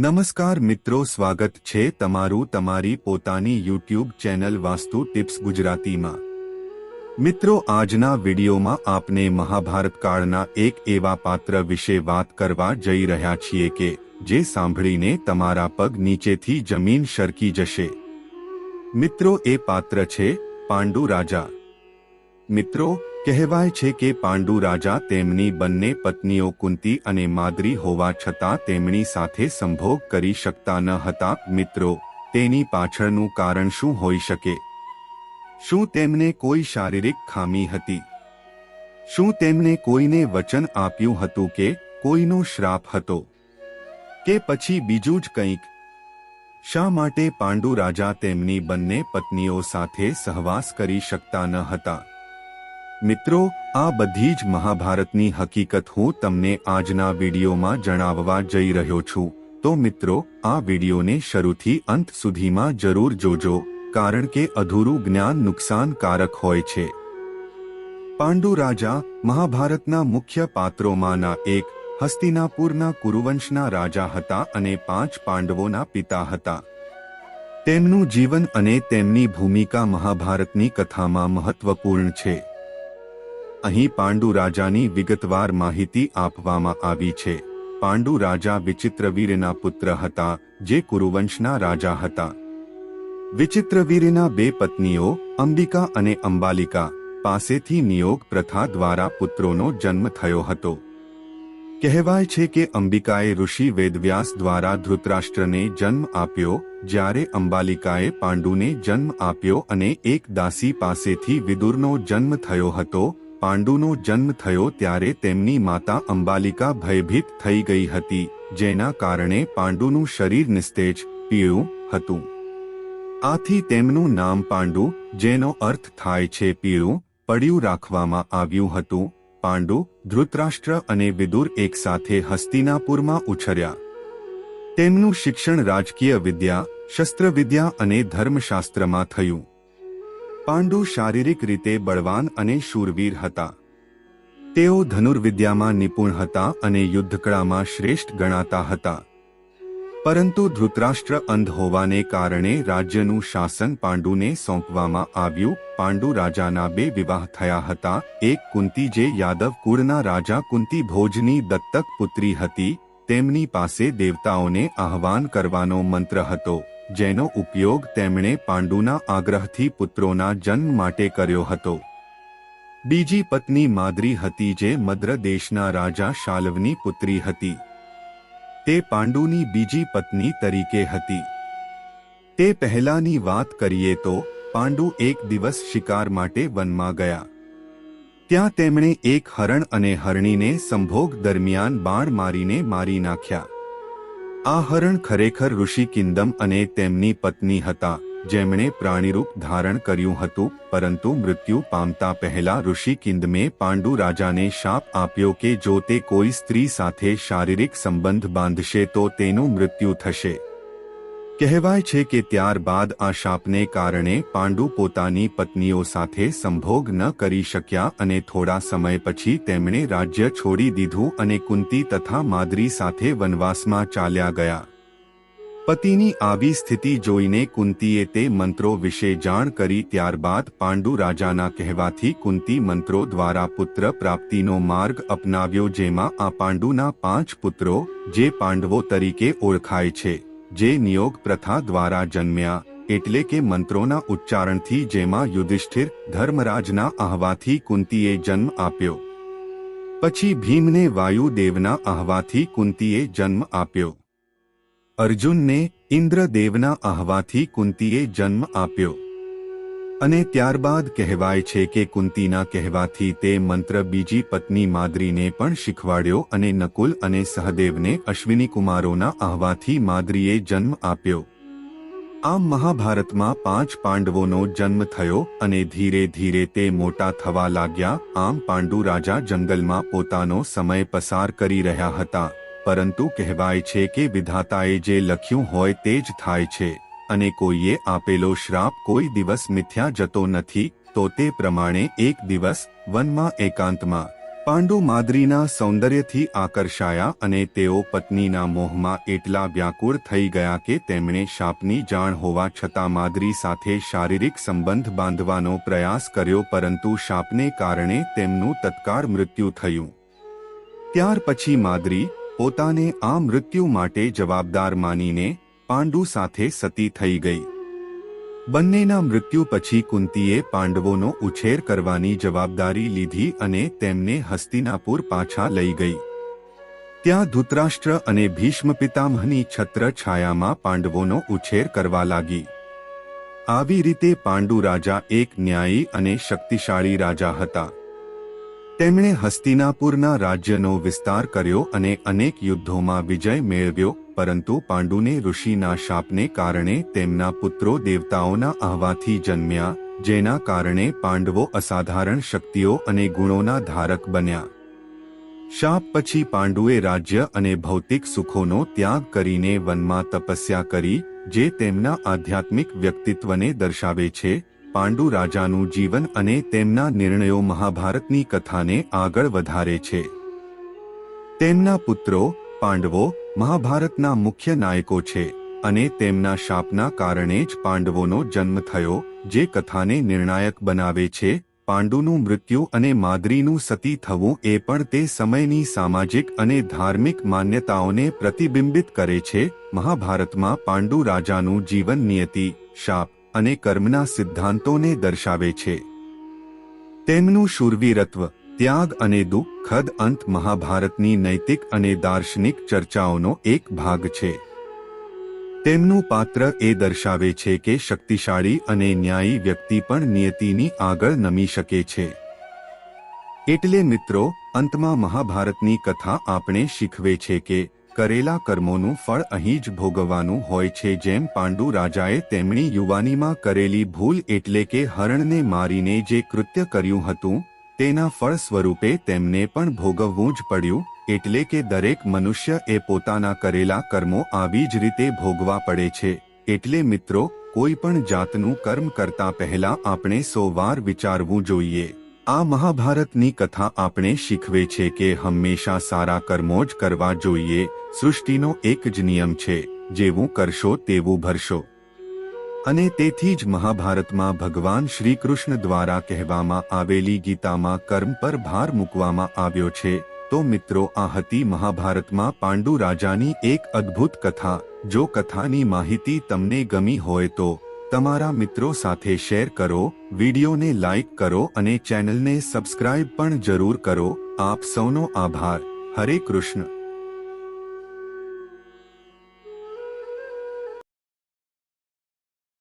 નમસ્કાર મિત્રો, સ્વાગત છે તમારું તમારી પોતાની યુટ્યુબ ચેનલ વાસ્તુ ટિપ્સ ગુજરાતીમાં. મિત્રો, આજના વિડીયોમાં આપને મહાભારત કાળના એક એવા પાત્ર વિશે વાત કરવા જઈ રહ્યા છીએ કે, જે સાંભળીને તમારા પગ નીચેથી જમીન સરકી જશે. મિત્રો, એ પાત્ર છે પાંડુ રાજા. મિત્રો કહેવાય છે કે પાંડુ રાજા તેમની બંને પત્નીઓ કુંતી અને માદ્રી હોવા છતાં તેમની સાથે સંભોગ કરી શકતા ન હતા. મિત્રો, તેની પાછળનું કારણ શું હોઈ શકે? શું તેમને કોઈ શારીરિક ખામી હતી? શું તેમને કોઈને વચન આપ્યું હતું કે કોઈનો શ્રાપ હતો? કે પછી બીજું જ કંઈક? શા માટે પાંડુ રાજા તેમની બંને પત્નીઓ સાથે સહવાસ કરી શકતા ન હતા? મિત્રો, આ બધી જ મહાભારતની હકીકત હું તમને આજના વિડીયોમાં જણાવવા જઈ રહ્યો છું. તો મિત્રો, આ વિડીયોને શરૂથી અંત સુધીમાં જરૂર જોજો, કારણ કે અધૂરું જ્ઞાન નુકસાનકારક હોય છે. પાંડુ રાજા મહાભારતના મુખ્ય પાત્રોમાંના એક, હસ્તિનાપુરના કુરુવંશના રાજા હતા અને પાંચ પાંડવોના પિતા હતા. તેમનું જીવન અને તેમની ભૂમિકા મહાભારતની કથામાં મહત્વપૂર્ણ છે. અહીં પાંડુ રાજાની વિગતવાર માહિતી આપવામાં આવી છે. પાંડુ રાજા વિચિત્રવીરના પુત્ર હતા, જે કુરુવંશના રાજા હતા. વિચિત્રવીરના બે પત્નીઓ, અંબિકા અને અંબાલિકા, પાસેથી નિયોગ પ્રથા દ્વારા પુત્રોનો જન્મ થયો હતો. કહેવાય છે કે અંબિકાએ ઋષિ વેદવ્યાસ દ્વારા ધૃતરાષ્ટ્રને જન્મ આપ્યો, જ્યારે અંબાલિકાએ પાંડુને જન્મ આપ્યો અને એક દાસી પાસેથી વિદુરનો જન્મ થયો હતો પાંડુનો જન્મ થયો ત્યારે તેમની માતા અંબાલિકા ભયભીત થઈ ગઈ હતી, જેના કારણે પાંડુનું શરીર નિસ્તેજ, પીળું હતું. આથી તેમનું નામ પાંડુ, જેનો અર્થ થાય છે પીળું, પડ્યું રાખવામાં આવ્યું હતું. પાંડુ, ધૃતરાષ્ટ્ર અને વિદુર એકસાથે હસ્તિનાપુરમાં ઉછર્યા. તેમનું શિક્ષણ રાજકીય વિદ્યા, શસ્ત્રવિદ્યા અને ધર્મશાસ્ત્રમાં થયું. પાંડુ શારીરિક રીતે બળવાન અને શૂરવીર હતા. તેઓ ધનુર્વિદ્યામાં નિપુણ હતા અને યુદ્ધકળામાં શ્રેષ્ઠ ગણાતા હતા. પરંતુ ધૃતરાષ્ટ્ર અંધ હોવાને કારણે રાજ્યનું શાસન પાંડુને સોંપવામાં આવ્યું. પાંડુ રાજાના બે વિવાહ થયા હતા. એક કુંતી જે યાદવ કુળના રાજા કુંતી ભોજની દત્તક પુત્રી હતી. તેમની પાસે દેવતાઓને આહવાન કરવાનો મંત્ર હતો. જેનો ઉપયોગ તેમણે પાંડુના આગ્રહથી પુત્રોના જન્મ માટે કર્યો હતો. બીજી પત્ની માદ્રી હતી જે મદ્ર દેશના રાજા શાલવની પુત્રી હતી. તે પાંડુની બીજી પત્ની તરીકે હતી. તે પહેલાની વાત કરીએ તો, પાંડુ એક દિવસ શિકાર માટે વનમાં ગયા. ત્યાં તેમણે એક હરણ અને હરણીને સંભોગ દરમિયાન બાણ મારીને મારી નાખ્યા. આ હરણ ખરેખર ઋષિ કિંદમ અને તેમની પત્ની હતા, જેમણે પ્રાણીરૂપ ધારણ કર્યું હતું, પરંતુ મૃત્યુ પામતા પહેલા ઋષિ કિંદમે પાંડુ રાજાને શાપ આપ્યો કે જો તે કોઈ સ્ત્રી સાથે શારીરિક સંબંધ બાંધશે તો તેનું મૃત્યુ થશે. કહેવાય છે કે ત્યારબાદ આ શાપને કારણે પાંડુ પોતાની પત્નીઓ સાથે સંભોગ ન કરી શક્યા અને થોડા સમય પછી તેમણે રાજ્ય છોડી દીધું અને કુંતી તથા માદરી સાથે વનવાસમાં ચાલ્યા ગયા. પતિની આવી સ્થિતિ જોઈને કુંતીએ તે મંત્રો વિશે જાણ કરી ત્યારબાદ પાંડુ રાજાના કહેવાથી કુંતી મંત્રો દ્વારા પુત્ર પ્રાપ્તિનો માર્ગ અપનાવ્યો જેમાં આ પાંડુના પાંચ પુત્રો, જે પાંડવો તરીકે ઓળખાય છે. જે નિયોગ પ્રથા દ્વારા જન્મ્યા, એટલે કે મંત્રોના ઉચ્ચારણથી જેમાં યુધિષ્ઠિર ધર્મરાજના આહવાથી કુંતીએ જન્મ આપ્યો. પછી ભીમને વાયુદેવના આહવાથી કુંતીએ જન્મ આપ્યો. અર્જુનને ઇન્દ્રદેવના આહવાથી કુંતીએ જન્મ આપ્યો. અને ત્યારબાદ કહેવાય છે કે કુંતીના કહેવાથી તે મંત્ર બીજી પત્ની માદ્રીને પણ શીખવાડ્યો અને નકુલ અને સહદેવને અશ્વિની કુમારોના આહવાથી માદ્રીએ જન્મ આપ્યો. આમ મહાભારતમાં પાંચ પાંડવોનો જન્મ થયો અને ધીરે ધીરે તે મોટા થવા લાગ્યા. આમ પાંડુ રાજા જંગલમાં પોતાનો સમય પસાર કરી રહ્યા હતા. પરંતુ કહેવાય છે કે વિધાતાએ જે લખ્યું હોય તે જ થાય છે. અને કોઈએ આપેલો શ્રાપ કોઈ દિવસ મિથ્યા જતો નથી, તો તે પ્રમાણે એક દિવસ, વનમાં એકાંતમાં, પાંડુ માદ્રીના સૌંદર્યથી આકર્ષાયા અને તેઓ પત્નીના મોહમાં એટલા વ્યાકુળ થઈ ગયા કે તેમણે શાપની જાણ હોવા છતાં માદ્રી સાથે શારીરિક સંબંધ બાંધવાનો પ્રયાસ કર્યો પરંતુ શાપને કારણે તેમનું તત્કાળ મૃત્યુ થયું. ત્યાર પછી માદ્રી પોતાને આ મૃત્યુ માટે જવાબદાર માનીને પાંડુ સાથે સતી થઈ ગઈ. બંનેના મૃત્યુ પછી કુંતીએ પાંડવોનો ઉછેર કરવાની જવાબદારી લીધી અને તેમને હસ્તિનાપુર પાછા લઈ ગઈ. ત્યાં ધૃતરાષ્ટ્ર અને ભીષ્મ પિતામહની છત્ર છાયામાં પાંડવોનો ઉછેર કરવા લાગી. આવી રીતે પાંડુ રાજા એક ન્યાયી અને શક્તિશાળી રાજા હતા. તેમણે હસ્તિનાપુરના રાજ્યનો વિસ્તાર કર્યો અને અનેક યુદ્ધોમાં વિજય મેળવ્યો પરંતુ પાંડુને ઋષિના શાપને કારણે તેમના પુત્રો દેવતાઓના આહવાથી જન્મ્યા, જેના કારણે પાંડવો અસાધારણ શક્તિઓ અને ગુણોના ધારક બન્યા. શાપ પછી પાંડુએ રાજ્ય અને ભૌતિક સુખોનો ત્યાગ કરીને વનમાં તપસ્યા કરી, જે તેમના આધ્યાત્મિક વ્યક્તિત્વને દર્શાવે છે, પાંડુ રાજાનું જીવન અને તેમના નિર્ણયો મહાભારતની કથાને આગળ વધારે છે. તેમના પુત્રો, પાંડવો મહાભારતના મુખ્ય નાયકો છે અને તેમના શાપના કારણે જ પાંડવોનો જન્મ થયો, જે કથાને નિર્ણાયક બનાવે છે, પાંડુનું મૃત્યુ અને માદરીનું સતી થવું એ પણ તે સમયની સામાજિક અને ધાર્મિક માન્યતાઓને પ્રતિબિંબિત કરે છે. મહાભારતમાં પાંડુ રાજાનું જીવન નિયતિ, શાપ અને કર્મના સિદ્ધાંતોને દર્શાવે છે. તેમનું શૂરવીરત્વ ત્યાગ અને દુઃખદ અંત મહાભારતની નૈતિક અને દાર્શનિક ચર્ચાઓનો એક ભાગ છે. તેમનું પાત્ર એ દર્શાવે છે કે શક્તિશાળી અને ન્યાયી વ્યક્તિ પણ નિયતિની આગળ નમી શકે છે. એટલે મિત્રો, અંતમાં મહાભારતની કથા આપણે શીખવે છે કે કરેલા કર્મોનું ફળ અહીં જ ભોગવવાનું હોય છે જેમ પાંડુ રાજાએ તેમની યુવાનીમાં કરેલી ભૂલ એટલે કે હરણને મારીને જે કૃત્ય કર્યું હતું તેના ફળ સ્વરૂપે તેમને પણ ભોગવવું જ પડ્યું, એટલે કે દરેક મનુષ્ય એ પોતાના કરેલા કર્મો આવી જ રીતે ભોગવા પડે છે. એટલે મિત્રો, કોઈ પણ જાતનું કર્મ કરતા પહેલા આપણે સો વાર વિચારવું જોઈએ. આ મહાભારતની કથા આપણે શીખવે છે કે હંમેશા સારા કર્મો જ કરવા જોઈએ. સૃષ્ટિનો એક જ નિયમ છે, જેવું કરશો તેવું ભરશો. અને તેથી જ મહાભારતમાં ભગવાન શ્રીકૃષ્ણ દ્વારા કહેવામાં આવેલી ગીતામાં કર્મ પર ભાર મૂકવામાં આવ્યો છે. તો મિત્રો, આ હતી મહાભારતમાં પાંડુ રાજાની એક અદ્ભુત કથા. જો કથાની માહિતી તમને ગમી હોય તો તમારા મિત્રો સાથે શેર કરો, વિડીયોને લાઇક કરો અને ચેનલને સબસ્ક્રાઇબ પણ જરૂર કરો. આપ સૌનો આભાર. હરે કૃષ્ણ.